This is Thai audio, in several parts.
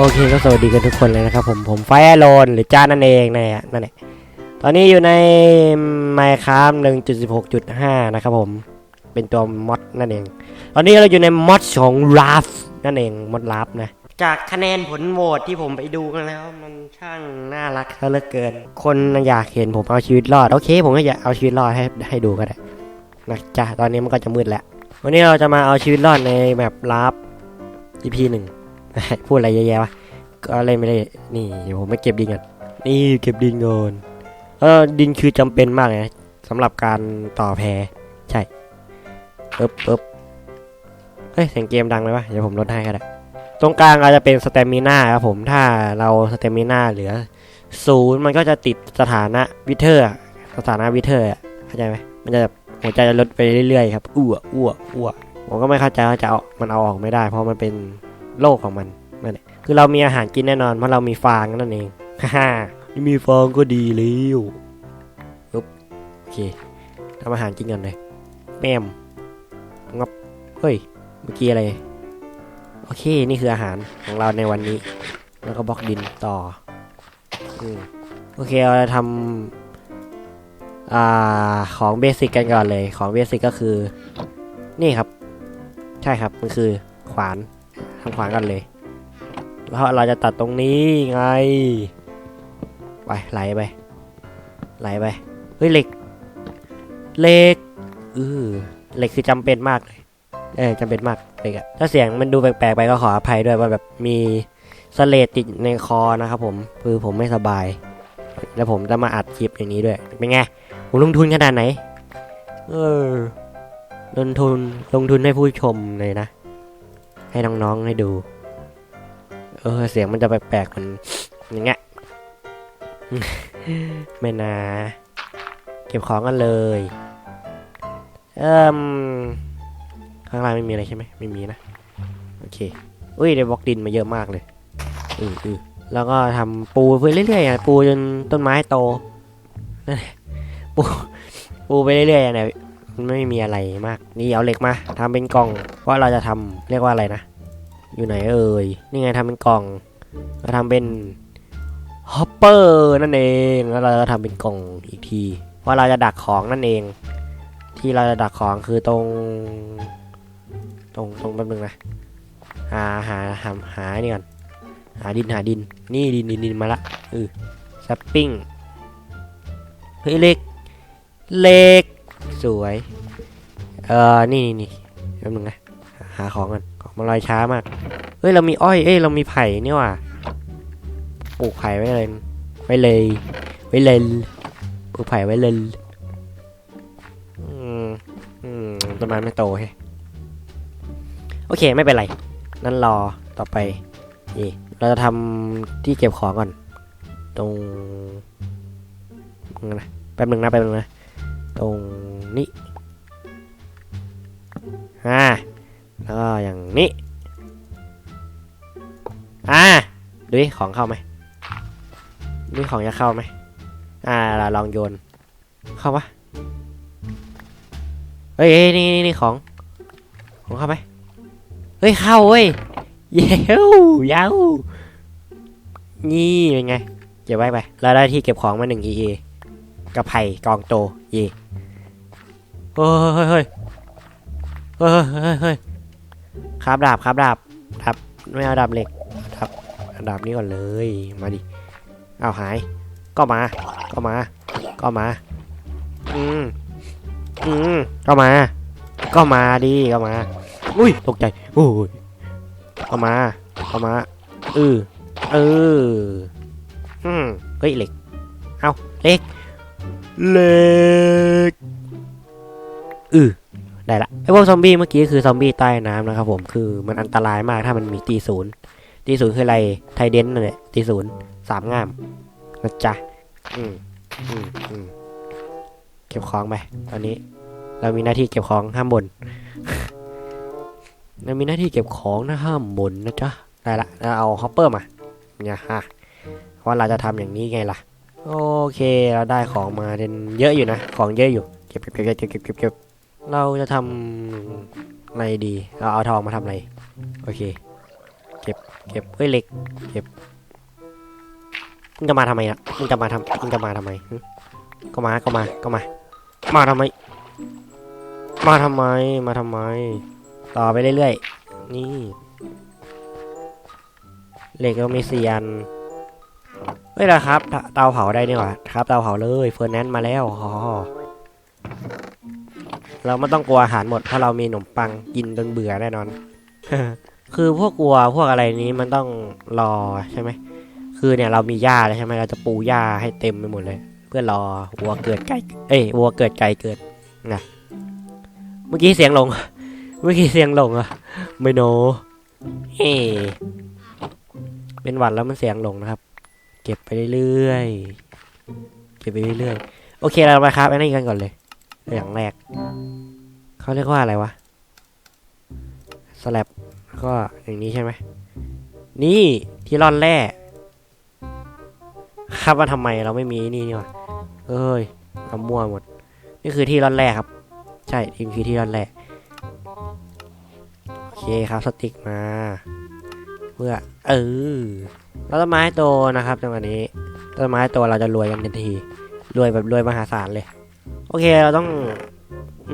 โอเคก็สวัสดีกันทุกคนเลยนะครับผมผมไฟอโลนหรือจ้านั่นเองนั่นแหละนั่นแหละตอนนี้อยู่ใน Minecraft 1.16.5 นะครับผมเป็นตัวมอดนั่นเอง ตอนนี้เราอยู่ในมอดของ r a f นั่นเองมอด r a f นะ จากคะแนนผลโหวตที่ผมไปดูกันแล้ว มันช่างน่ารักซะเหลือเกิน คนอยากเห็นผมเอาชีวิตรอด โอเค ผมก็อยากเอาชีวิตรอดให้ให้ดูก็ได้นะจ๊ะตอนนี้มันก็จะมืดแล้ว วันนี้เราจะมาเอาชีวิตรอดในแบบลาฟ EP หนึ่ง พูดอะไรเยอะแยะวะก็อะไรไม่ได้นี่เดี๋ยวผมไม่เก็บดินก่อนนี่เก็บดินก่อนเออดินคือจำเป็นมากเลยนะสำหรับการต่อแพรใช่ปึ๊บปึ๊บเฮ้ยเสียงเกมดังเลยวะเดี๋ยวผมลดให้ก็ได้ตรงกลางเราจะเป็นสเตมิน่าครับผมถ้าเราสเตมิน่าเหลือศูนย์มันก็จะติดสถานะวิเทอร์ สถานะวิเทอร์เข้าใจไหมมันจะหัวใจจะลดไปเรื่อยๆครับอ้วอ้วอ้วผมก็ไม่เข้าใจว่าจะเอามันเอาออกไม่ได้ เพราะมันเป็น โลกของมันนั่นแหละคือเรามีอาหารกินแน่นอนเพราะเรามีฟางนั่นเองฮ่านี่มีฟางก็ดีแล้วปุ๊บโอเคทำอาหารกินกันเลยแมมงับเฮ้ยเมื่อกี้อะไรโอเคนี่คืออาหารของเราในวันนี้ แล้วก็บล็อกดินต่ออืมโอเคเราจะทำอ่าของเบสิกกันก่อนเลย ของเบสิกก็คือ นี่ครับ ใช่ครับ มันคือขวาน ทำขวากันเลยแล้วเราจะตัดตรงนี้ไง ไปไหลไปไหลไปเฮ้ยเหล็กเหล็กอือเหล็กคือจำเป็นมากเลยเออจำเป็นมากเหลยอะถ้าเสียงมันดูแปลกๆไปก็ขออภัยด้วยว่าแบบมีสเลดติดในคอนะครับผมคือผมไม่สบาย แล้วผมจะมาอัดคลิปอย่างนี้ด้วยเป็นไงผมลงทุนขนาดไหน เออลงทุนลงทุนให้ผู้ชมเลยนะ ให้น้องๆให้ดู เออ เสียงมันจะแปลกๆมันอย่างเงี้ยไม่นาเก็บของกันเลย เอิ่มข้างล่างไม่มีอะไรใช่ไหมไม่มีนะ โอเค อุ้ยได้บล็อกดินมาเยอะมากเลยอืออือแล้วก็ทำปูไปเรื่อยๆอะปูจนต้นไม้โตนั่นปูปูไปเรื่อยๆอะเนี่ย ไม่มีอะไรมาก นี่เอาเหล็กมาทำเป็นกล่องว่าเราจะทำเรียกว่าอะไรนะ อยู่ไหนเอ่ย นี่ไงทำเป็นกล่องเราทำเป็นฮอปเปอร์นั่นเองแล้วเราจะทำเป็นกล่องอีกที ว่าเราจะดักของนั่นเอง ที่เราจะดักของคือตรง ตรงตรงแป๊บนึงนะหาหาหาหานี่ก่อนหาดินหาดิน นี่ดินดินดินมาละเออซัปปิ้งเฮ้ยเล็กเล็ก สวย เออนี่นี่นี่แป๊บนึงนะ หาของกันของมันลอยช้ามาก เฮ้ย เรามีอ้อย เอ้ย เรามีไผ่นี่ว่ะปลูกไผ่ไว้เลย ไว้เลย ไว้เลย ปลูกไผ่ไว้เลย อืม อืม ต้นไม้ไม่โตแฮะโอเค ไม่เป็นไร นั่นรอ ต่อไปนี่เราจะทำที่เก็บของก่อน ตรงนะแป๊บหนึ่งนะแป๊บหนึ่งนะ ตรงนี้อ่าแล้วก็อย่างนี้อ่าดูดิของเข้าไหมดูดิของจะเข้าไหมอ่าเราลองโยน เข้าปะเฮ้ยนี่นี่นี่ของ ของเข้าไหมเฮ้ยเข้าเว้ยเย้วยาวนี่เป็นไง เก็บไว้ไปเราได้ที่เก็บของมาหนึ่ง EA กับไผ่กองโตเย่ เฮ้ยเฮ้ยเฮ้ยเฮ้ยเฮ้ยครับดาบครับดาบดาบไม่เอาดาบเหล็กดาบดาบนี้ก่อนเลยมาดิเอาหาย ก็มา ก็มา ก็มา อืมอืมก็มา ก็มาดิก็มา อุ้ยตกใจโอ้ยเอามาเอามาเออเอออืมเฮ้ยเหล็กเอาเหล็กเหล็ก ออได้ละไอพวกซอมบี้เมื่อกี้คือซอมบี้ใต้น้ำนะครับผมคือมันอันตรายมากถ้ามันมีตีศูนย์ตีศูนย์คืออะไรไทเดนนั่นแหละตีศูนย์สามง่ามนะจ๊ะอืมอืมอืมเก็บของไปตอนนี้ เรามีหน้าที่เก็บของห้ามบนเรามีหน้าที่เก็บของนะห้ามบนนะจ๊ะได้ละแล้วเอาฮอปเปอร์มาเนี่ยฮะว่าเราจะทำอย่างนี้ไงล่ะ โอเคเราได้ของมาเป็นเยอะอยู่นะ ของเยอะอยู่ เก็บเก็บเก็บเก็บเก็บเก็บ เราจะทำอะไรดีเราเอาทองมาทำอะไร โอเค เก็บ เก็บเฮ้ยเหล็ก เก็บ มึงจะมาทำไมนะมึงจะมาทำมึงจะมาทำไมก็มา ก็มา ก็มา มาทำไม มาทำไม มาทำไม ต่อไปเรื่อยๆ นี่ เหล็กก็มีสี่อันเฮ้ยนะครับ เตาเผาได้นี่หว่าครับ เตาเผาเลย เฟอร์แนนซ์มาแล้วอ๋อ เราไม่ต้องกลัวอาหารหมดถ้าะเรามีขนมปังกินจนเบื่อแน่นอน คือพวกกลัวพวกอะไรนี้มันต้องรอใช่ไหมคือเนี่ยเรามีหญ้าใช่ไหมเราจะปูหญ้าให้เต็มไปหมดเลย เพื่อรอวัวเกิดไก่เอ้ยวัวเกิดไก่เกิดนะเมื่อกี้เสียงลงเมื่อกี้เสียงลงอะไม่โนเฮ้เป็นหวัดแล้วมันเสียงลงนะครับ เก็บไปเรื่อยๆเก็บไปเรื่อยๆโอเคเราไปครับไอ้นี่กันก่อนเลย อย่างแรก เขาเรียกว่าอะไรวะสแลบก็อย่างนี้ใช่ไหม นี่ที่ร่อนแร่ครับว่าทำไมเราไม่มีนี่นี่วะเอ้ยเอามั่วหมด นี่คือที่ร่อนแร่ครับ ใช่นี่คือที่ร่อนแร่โอเคครับสติกมา เพื่อเออแล้วต้นไม้โตนะครับจังหวะนี้ต้นไม้โตเราจะรวยกันทันทีรวยแบบรวยมหาศาลเลย โอเคเราต้อง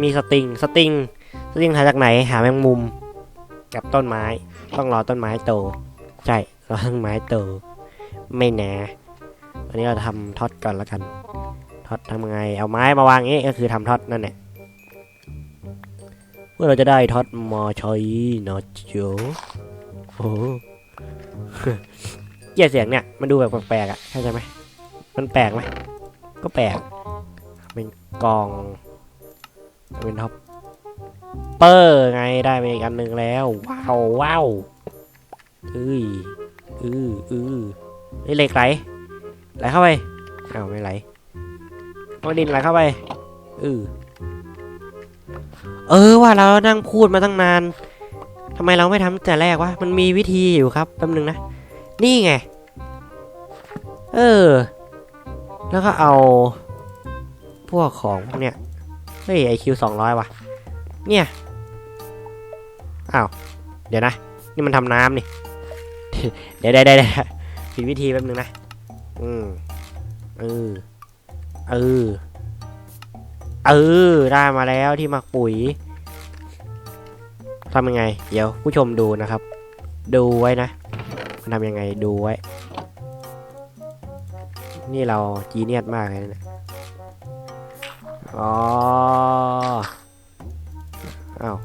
มีสติงสติงสติงหาจากไหนหาแมงมุม กับต้นไม้ ต้องรอต้นไม้โต ใช่รอต้นไม้โต ไม่แน่วันนี้เราทำท็อตก่อนแล้วกันท็อตทำไง เอาไม้มาวางงี้ก็คือทำท็อตนั่นแหละเพื่อเราจะได้ท็อตมอชอยนอโจโอ้โหเกลียเสียงเนี่ย มันดูแบบแปลกๆอะเข้าใจไหมมันแปลกไหมก็แปลก กล่องเป็นท็อปเปอร์ไงได้มาอีกอันหนึ่งแล้ว ว้าวว้าวอ้ยอืออือนี่เหล็กไหลไหลเข้าไปอ้าวไม่ไหลเอาดินไหลเข้าไปอือเออว่าเรานั่งพูดมาตั้งนานทำไมเราไม่ทำแต่แรกวะมันมีวิธีอยู่ครับแป๊บนึงนะนี่ไง เออ แล้วก็เอา วกของพวกเนี้ย เฮ้ยไอคิวสองร้อยว่ะ เนี่ย อ้าว เดี๋ยวนะ นี่มันทำน้ำนี่ เดี๋ยวได้ได้ได้ผิดวิธีแป๊บนึงนะ อืมเออ เออ เออ ได้มาแล้วที่มักปุ๋ยทำยังไง เดี๋ยวผู้ชมดูนะครับ ดูไว้นะ มันทำยังไงดูไว้ นี่เราจีเนียสมากเลยนะเนี่ย อ๋ออ้าว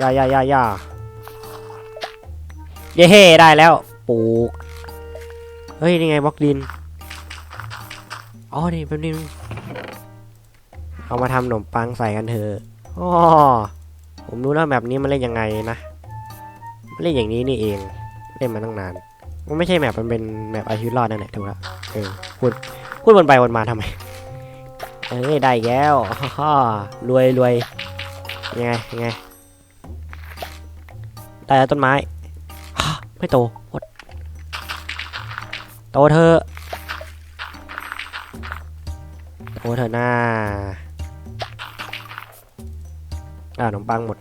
ย่าย่าย่าย่าเย้ได้แล้ว ปลูก เฮ้ย นี่ไงบล็อกดิน อ๋อ นี่แป๊บนึงเอามาทำขนมปังใส่กันเถอะอ๋อผมรู้แล้วแบบนี้มันเล่นยังไงนะ มันเล่นอย่างนี้นี่เอง เล่นมาตั้งนาน มันไม่ใช่แมปมันเป็นแมปอาชีวิตรอดนั่นแหละถูกแล้วเออพูดพูดวนไปวนมาทำไม เอ้ยได้แล้วฮ่ารวยรวยยังไงยังไงได้แล้วต้นไม้ไม่โตหมดโตเธอโตเธอหน้าอ่าขนมปังหมด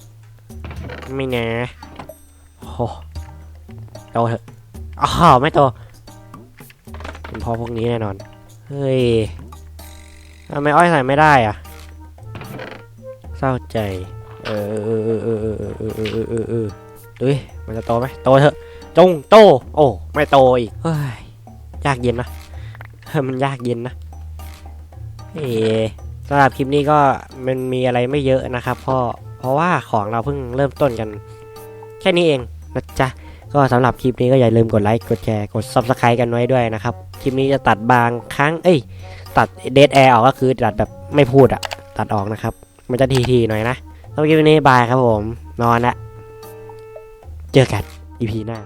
ไม่แน่โอ้โตเถอะอ้าวไม่โตเป็นเพอพวกนี้แน่นอน เฮ้ย ทำไมอ้อยใส่ไม่ได้อะเศร้าใจ เออเออเออเออเออเออเออเออเออเอ้ยมันจะโตไหมโตเถอะ จงโต โอ้ไม่โตอีกเฮ้ยยากเย็นนะมันยากเย็นนะเอสำหรับคลิปนี้ก็มันมีอะไรไม่เยอะนะครับเพราะเพราะว่าของเราเพิ่งเริ่มต้นกัน แค่นี้เองนะจ๊ะก็สำหรับคลิปนี้ก็อย่าลืมกดไลค์กดแชร์กด subscribe กันไว้ด้วยนะครับ คลิปนี้จะตัดบางครั้ง เอ้ย ตัดเดทแอร์ออกก็คือตัดแบบไม่พูดอะตัดออกนะครับ มันจะทีๆหน่อยนะสำหรับคลิปนี้บายครับผม นอนละ เจอกันอีพีหน้า